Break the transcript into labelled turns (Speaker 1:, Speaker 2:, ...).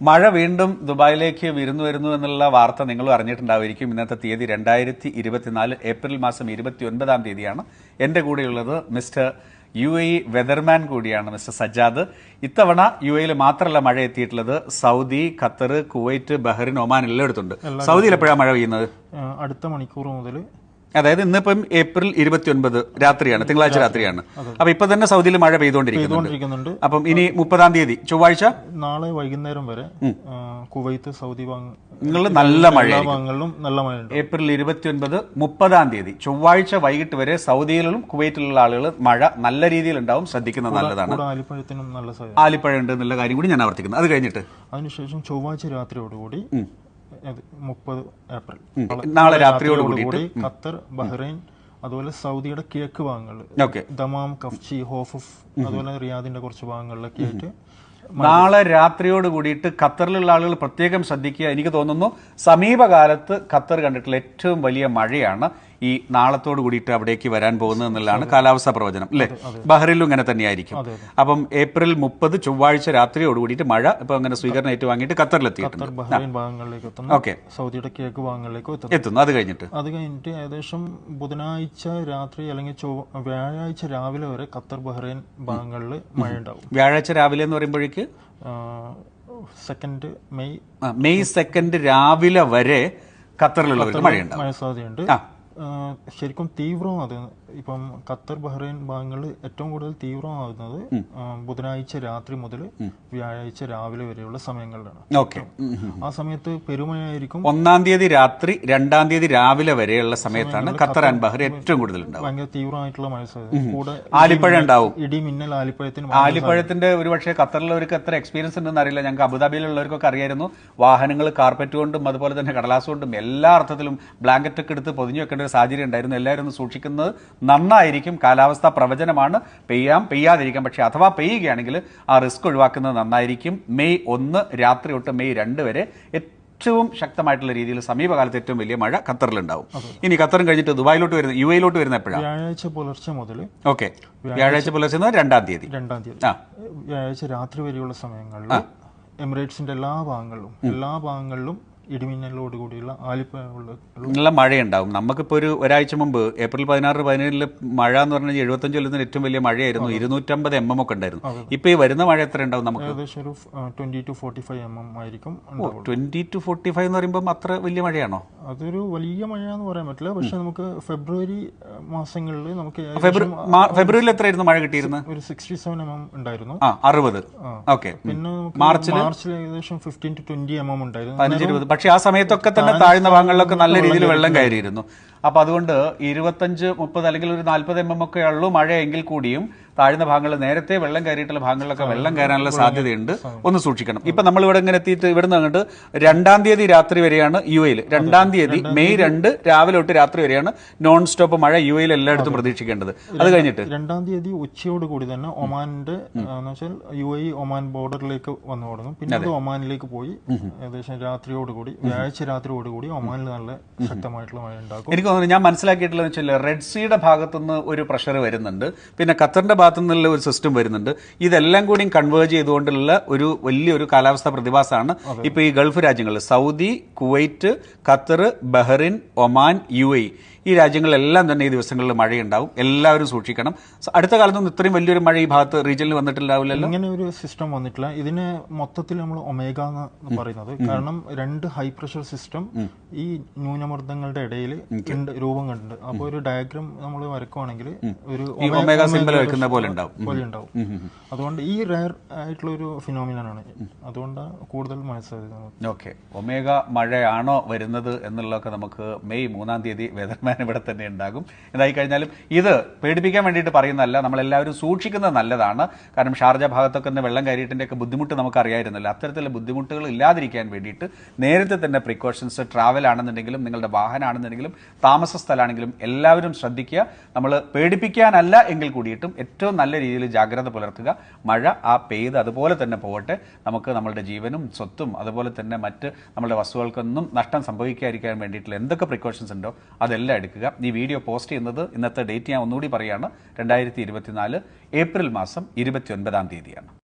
Speaker 1: മഴ വീണ്ടും ദുബായിലേക്ക് വിരുന്നു വരുന്നു എന്നുള്ള വാർത്ത നിങ്ങൾ അറിഞ്ഞിട്ടുണ്ടാവുമായിരിക്കും. ഇന്നത്തെ തീയതി രണ്ടായിരത്തി ഇരുപത്തിനാല് ഏപ്രിൽ മാസം ഇരുപത്തി ഒൻപതാം തീയതിയാണ്. എന്റെ കൂടെയുള്ളത് മിസ്റ്റർ യു എ വെതർമാൻ കൂടിയാണ് മിസ്റ്റർ സജ്ജാദ്. ഇത്തവണ യു എയിൽ മാത്രമല്ല മഴ എത്തിയിട്ടുള്ളത് Saudi Qatar Kuwait Bahrain Oman എല്ലാം എടുത്തുണ്ട് സൗദിയിൽ എപ്പോഴാണ് മഴ പെയ്യുന്നത്?
Speaker 2: അടുത്ത മണിക്കൂർ മുതൽ
Speaker 1: അതായത് ഇന്നിപ്പം ഏപ്രിൽ ഇരുപത്തി ഒൻപത് രാത്രിയാണ് തിങ്കളാഴ്ച രാത്രിയാണ്. അപ്പൊ ഇപ്പൊ തന്നെ സൗദിയിൽ മഴ പെയ്തുകൊണ്ടിരിക്കുന്നുണ്ട്. അപ്പം ഇനി മുപ്പതാം തീയതി ചൊവ്വാഴ്ച?
Speaker 2: നാളെ വൈകുന്നേരം വരെ കുവൈത്ത് സൗദി
Speaker 1: ഭാഗങ്ങളിൽ നല്ല മഴ
Speaker 2: ഭാഗങ്ങളിലും നല്ല മഴയുണ്ട്.
Speaker 1: ഏപ്രിൽ ഇരുപത്തിയൊൻപത് മുപ്പതാം തീയതി ചൊവ്വാഴ്ച വൈകിട്ട് വരെ സൗദിയിലും കുവൈറ്റിലുള്ള ആളുകൾ മഴ നല്ല രീതിയിൽ ഉണ്ടാവും ശ്രദ്ധിക്കുന്നത് നല്ലതാണ്.
Speaker 2: ആലിപ്പഴത്തിനും നല്ല
Speaker 1: ആലിപ്പഴം ഉണ്ട് എന്നുള്ള കാര്യം കൂടി ഞാൻ ആവർത്തിക്കുന്നു. അത് കഴിഞ്ഞിട്ട്.
Speaker 2: അതിനുശേഷം ചൊവ്വാഴ്ച രാത്രിയോടുകൂടി മുപ്പത് ഏപ്രിൽ.
Speaker 1: നാളെ രാത്രിയോട്
Speaker 2: കൂടി ഖത്തർ ബഹ്റൈൻ അതുപോലെ സൗദിയുടെ കിഴക്ക് ഭാഗങ്ങളിൽ ദമാം കഫ്ചി ഹോഫ് അതുപോലെ റിയാദിന്റെ കുറച്ച് ഭാഗങ്ങളിലൊക്കെ ആയിട്ട്
Speaker 1: നാളെ രാത്രിയോട് കൂടിയിട്ട് ഖത്തറിലുള്ള ആളുകൾ പ്രത്യേകം ശ്രദ്ധിക്കുക. എനിക്ക് തോന്നുന്നു സമീപകാലത്ത് ഖത്തർ കണ്ടിട്ടുള്ള ഏറ്റവും വലിയ മഴയാണ് ഈ നാളത്തോട് കൂടിയിട്ട് അവിടേക്ക് വരാൻ പോകുന്നത് എന്നുള്ളതാണ് കാലാവസ്ഥാ പ്രവചനം അല്ലേ? ബഹ്റിലും ഇങ്ങനെ തന്നെയായിരിക്കും. അപ്പം ഏപ്രിൽ മുപ്പത് ചൊവ്വാഴ്ച രാത്രിയോട് കൂടിയിട്ട് മഴ ഇപ്പൊ അങ്ങനെ സ്വീകരണം ഏറ്റുവാങ്ങിയിട്ട് ഖത്തറിലെത്തിയിട്ടുണ്ട് ഓക്കെ.
Speaker 2: സൗദിയുടെ കിഴക്ക് ഭാഗങ്ങളിലേക്കും എത്തുന്നു.
Speaker 1: അത് കഴിഞ്ഞിട്ട്.
Speaker 2: അത് കഴിഞ്ഞിട്ട് ഏകദേശം ബുധനാഴ്ച രാത്രി അല്ലെങ്കിൽ വ്യാഴാഴ്ച രാവിലെ വരെ ഖത്തർ ബഹ്റൈൻ ഭാഗങ്ങളിൽ മഴ ഉണ്ടാവും
Speaker 1: വ്യാഴാഴ്ച രാവിലെ എന്ന് പറയുമ്പോഴേക്ക്
Speaker 2: സെക്കൻഡ് മെയ്
Speaker 1: മെയ് സെക്കൻഡ് രാവിലെ വരെ ഖത്തറിലുള്ളവർക്ക് മഴയുണ്ട്
Speaker 2: മഴ സാധ്യതയുണ്ട്
Speaker 1: ആ.
Speaker 2: ശരിക്കും തീവ്രമാകുന്നത് ഇപ്പം ഖത്തർ ബഹ്റൈൻ ഭാഗങ്ങളിൽ ഏറ്റവും കൂടുതൽ തീവ്രമാകുന്നത് ബുധനാഴ്ച രാത്രി മുതൽ വ്യാഴാഴ്ച രാവിലെ വരെയുള്ള സമയങ്ങളിലാണ്.
Speaker 1: ഓക്കെ.
Speaker 2: ആ സമയത്ത് പെരുമഴയായിരിക്കും.
Speaker 1: ഒന്നാം തീയതി രാത്രി രണ്ടാം തീയതി രാവിലെ വരെയുള്ള സമയത്താണ് ഖത്തർ ആൻഡ് ബഹ്റൈൻ ഏറ്റവും കൂടുതൽ
Speaker 2: ഭയങ്കര തീവ്രമായിട്ടുള്ള മഴ സാധ്യത. കൂടെ
Speaker 1: ആലിപ്പഴ ഉണ്ടാവും.
Speaker 2: ഇടി മിന്നൽ ആലിപ്പഴത്തിന്
Speaker 1: ആലിപ്പഴത്തിന്റെ ഒരു പക്ഷേ ഖത്തറിലുള്ളവർക്ക് എത്ര എക്സ്പീരിയൻസ് ഉണ്ടെന്ന് അറിയില്ല. ഞങ്ങൾക്ക് അബുദാബിയിലുള്ളവർക്കൊക്കെ അറിയായിരുന്നു. വാഹനങ്ങൾ കാർപ്പറ്റ് കൊണ്ടും അതുപോലെ തന്നെ കടലാസ് കൊണ്ടും എല്ലാ അർത്ഥത്തിലും ബ്ലാങ്കറ്റ് ഒക്കെ എടുത്ത് പൊതിഞ്ഞു വെക്കേണ്ട ഒരു സാഹചര്യം ഉണ്ടായിരുന്നു. എല്ലാവരും ഒന്ന് സൂക്ഷിക്കുന്നത് നന്നായിരിക്കും. കാലാവസ്ഥ പ്രവചനമാണ്. പെയ്യാം പെയ്യാതിരിക്കാം. പക്ഷേ അഥവാ പെയ്യുകയാണെങ്കിൽ ആ റിസ്ക് ഒഴിവാക്കുന്നത് നന്നായിരിക്കും. മെയ് ഒന്ന് രാത്രി തൊട്ട് മെയ് രണ്ട് വരെ ഏറ്റവും ശക്തമായിട്ടുള്ള രീതിയിൽ സമീപകാലത്ത് ഏറ്റവും വലിയ മഴ ഖത്തറിലുണ്ടാവും. ഇനി ഖത്തറും കഴിഞ്ഞിട്ട് ദുബായിലോട്ട് വരുന്ന യു എയിലോട്ട് വരുന്ന എപ്പോഴാണ്
Speaker 2: വ്യാഴാഴ്ച പുലർച്ചെ മുതൽ
Speaker 1: ഓക്കെ. വ്യാഴാഴ്ച പുലർച്ചെ രണ്ടാം തീയതി.
Speaker 2: രണ്ടാം തീയതി. വ്യാഴാഴ്ച രാത്രി വരെയുള്ള സമയങ്ങളിൽ എമിറേറ്റ്സിന്റെ എല്ലാ ഭാഗങ്ങളിലും എല്ലാ ഭാഗങ്ങളിലും ഇടിമിന്നലോട് കൂടിയുള്ള ആലിപ്പഴമുള്ള
Speaker 1: നല്ല മഴയുണ്ടാവും. നമുക്കിപ്പോൾ ഒരു ഒരാഴ്ച മുമ്പ് ഏപ്രിൽ പതിനാറ് പതിനേഴിൽ മഴ എന്ന് പറഞ്ഞാൽ എഴുപത്തഞ്ച് കൊല്ലത്തിന് ഏറ്റവും വലിയ മഴയായിരുന്നു. ഇരുന്നൂറ്റമ്പത് എം എം ഒക്കെ ഉണ്ടായിരുന്നു. ഇപ്പൊ ഈ വരുന്ന മഴ എത്ര ഉണ്ടാവും നമുക്ക്?
Speaker 2: ഏകദേശം ഒരു twenty to forty five M M ആയിരിക്കും
Speaker 1: ട്വന്റി ടു ഫോർട്ടി ഫൈവ് എന്ന് പറയുമ്പോൾ അത്ര വലിയ മഴയാണോ?
Speaker 2: അതൊരു വലിയ മഴ എന്ന് പറയാൻ പറ്റില്ല. പക്ഷെ നമുക്ക് ഫെബ്രുവരി മാസങ്ങളിൽ നമുക്ക്
Speaker 1: ഫെബ്രുവരിയിൽ എത്രയായിരുന്നു മഴ കിട്ടിയിരുന്നത്?
Speaker 2: ഒരു സിക്സ്റ്റി സെവൻ എം എം ഉണ്ടായിരുന്നു.
Speaker 1: അറുപത്. ഓക്കെ.
Speaker 2: പിന്നെ
Speaker 1: മാർച്ചിൽ
Speaker 2: മാർച്ചിൽ ഏകദേശം fifteen to twenty M M ഉണ്ടായിരുന്നു.
Speaker 1: പതിനഞ്ച് ഇരുപത്. പക്ഷേ ആ സമയത്തൊക്കെ തന്നെ താഴ്ന്ന ഭാഗങ്ങളിലൊക്കെ നല്ല രീതിയിൽ വെള്ളം കയറിയിരുന്നു. അപ്പൊ അതുകൊണ്ട് ഇരുപത്തഞ്ച് മുപ്പത് അല്ലെങ്കിൽ ഒരു നാല്പത് എം എം ഒക്കെ ഉള്ളൂ മഴ എങ്കിൽ കൂടിയും താഴ്ന്ന ഭാഗങ്ങളിൽ നേരത്തെ വെള്ളം കയറിയിട്ടുള്ള ഭാഗങ്ങളിലൊക്കെ വെള്ളം കയറാനുള്ള സാധ്യതയുണ്ട്. ഒന്ന് സൂക്ഷിക്കണം. ഇപ്പൊ നമ്മൾ ഇവിടെ ഇങ്ങനെ എത്തിയിട്ട് ഇവിടെ നിന്ന് അങ്ങോട്ട് രണ്ടാം തീയതി രാത്രി വരെയാണ് യു എയിൽ രണ്ടാം തീയതി മെയ് രണ്ട് രാവിലെ തൊട്ട് രാത്രി വരെയാണ് നോൺ സ്റ്റോപ്പ് മഴ യു എയിൽ എല്ലായിടത്തും പ്രതീക്ഷിക്കേണ്ടത്. അത് കഴിഞ്ഞിട്ട്?
Speaker 2: രണ്ടാം തീയതി ഉച്ചയോട് കൂടി തന്നെ വെച്ചാൽ യു എ ഒമാൻ ബോർഡറിലേക്ക് വന്നു തുടങ്ങും. പിന്നെ അത്. ഒമാനിലേക്ക് പോയി ഏകദേശം രാത്രിയോട് കൂടി വ്യാഴാഴ്ച രാത്രിയോട് കൂടി ഒമാനിൽ നല്ല ശക്തമായിട്ടുള്ള മഴ ഉണ്ടാക്കും.
Speaker 1: എനിക്ക് തോന്നുന്നു ഞാൻ മനസ്സിലാക്കിയിട്ടുള്ളത് വെച്ചാൽ റെഡ് സീയുടെ ഭാഗത്തുനിന്ന് ഒരു പ്രഷർ വരുന്നുണ്ട്. പിന്നെ ഖത്തറിന്റെ ഭാഗത്തു നിന്നുള്ള ഒരു സിസ്റ്റം വരുന്നുണ്ട്. ഇതെല്ലാം കൂടി കൺവേർജ് ചെയ്തുകൊണ്ടുള്ള ഒരു വലിയൊരു കാലാവസ്ഥ പ്രതിഭാസമാണ് ഇപ്പൊ ഈ ഗൾഫ് രാജ്യങ്ങൾ Saudi Kuwait Qatar Bahrain Oman U A. ഈ രാജ്യങ്ങളിലെല്ലാം തന്നെ ഈ ദിവസങ്ങളിൽ മഴയുണ്ടാവും. എല്ലാവരും സൂക്ഷിക്കണം. അടുത്ത കാലത്തൊന്നും ഇത്രയും വലിയൊരു മഴ ഈ ഭാഗത്ത് റീജിയനിൽ വന്നിട്ടുണ്ടാവില്ലല്ലോ
Speaker 2: ഇങ്ങനെ ഒരു സിസ്റ്റം വന്നിട്ടില്ല. ഇതിന് മൊത്തത്തിൽ നമ്മൾ ഒമേഗ എന്ന് പറയുന്നത്. കാരണം രണ്ട് ഹൈ പ്രഷർ സിസ്റ്റം ഈ ന്യൂനമർദ്ദങ്ങളുടെ ഇടയിൽ രൂപം കണ്ടിട്ടുണ്ട്. അപ്പോൾ ഒരു ഡയഗ്രാം നമ്മൾ വരക്കുവാണെങ്കിൽ ഒരു
Speaker 1: ഒമേഗ സിമ്പിൾ വെക്കുന്ന പോലെ ഉണ്ടാവും.
Speaker 2: അതുകൊണ്ട് ഈ റയർ ആയിട്ടുള്ള ഒരു ഫിനോമിനാണ് അതുകൊണ്ട് കൂടുതൽ മഴ സാധ്യത
Speaker 1: ഓക്കെ ഒമേഗ മഴയാണോ വരുന്നത് എന്നുള്ളതൊക്കെ നമുക്ക് മെയ് മൂന്നാം തീയതി വെതർമാൻ ഇവിടെ തന്നെ ഉണ്ടാകും. എന്തായി കഴിഞ്ഞാലും ഇത് പേടിപ്പിക്കാൻ വേണ്ടിയിട്ട് പറയുന്നതല്ല നമ്മളെല്ലാവരും സൂക്ഷിക്കുന്നത് നല്ലതാണ്. കാരണം ഷാർജ ഭാഗത്തൊക്കെ തന്നെ വെള്ളം കയറിയിട്ടിന്റെയൊക്കെ ബുദ്ധിമുട്ട് നമുക്ക് അറിയായിരുന്നല്ലോ അത്തരത്തിലുള്ള ബുദ്ധിമുട്ടുകൾ ഇല്ലാതിരിക്കാൻ വേണ്ടിയിട്ട് നേരത്തെ തന്നെ പ്രിക്കോഷൻസ് ട്രാവൽ ആണെന്നുണ്ടെങ്കിലും നിങ്ങളുടെ വാഹനമാണെന്നുണ്ടെങ്കിലും താമസ സ്ഥലമാണെങ്കിലും എല്ലാവരും ശ്രദ്ധിക്കുക. നമ്മൾ പേടിപ്പിക്കാനല്ല എങ്കിൽ കൂടിയിട്ടും ഏറ്റവും നല്ല രീതിയിൽ ജാഗ്രത പുലർത്തുക. മഴ ആ പെയ്ത് അതുപോലെ തന്നെ പോകട്ടെ. നമുക്ക് നമ്മളുടെ ജീവനും സ്വത്തും അതുപോലെ തന്നെ മറ്റ് നമ്മളുടെ വസ്തുക്കൾക്കൊന്നും നഷ്ടം സംഭവിക്കാതിരിക്കാൻ വേണ്ടിയിട്ടുള്ള എന്തൊക്കെ പ്രിക്കോഷൻസ് ഉണ്ടോ അതെല്ലാം എടുക്കുക. ഈ വീഡിയോ പോസ്റ്റ് ചെയ്യുന്നത് ഇന്നത്തെ ഡേറ്റ് ഞാൻ ഒന്നുകൂടി പറയുകയാണ് രണ്ടായിരത്തി ഏപ്രിൽ മാസം ഇരുപത്തി ഒൻപതാം തീയതിയാണ്.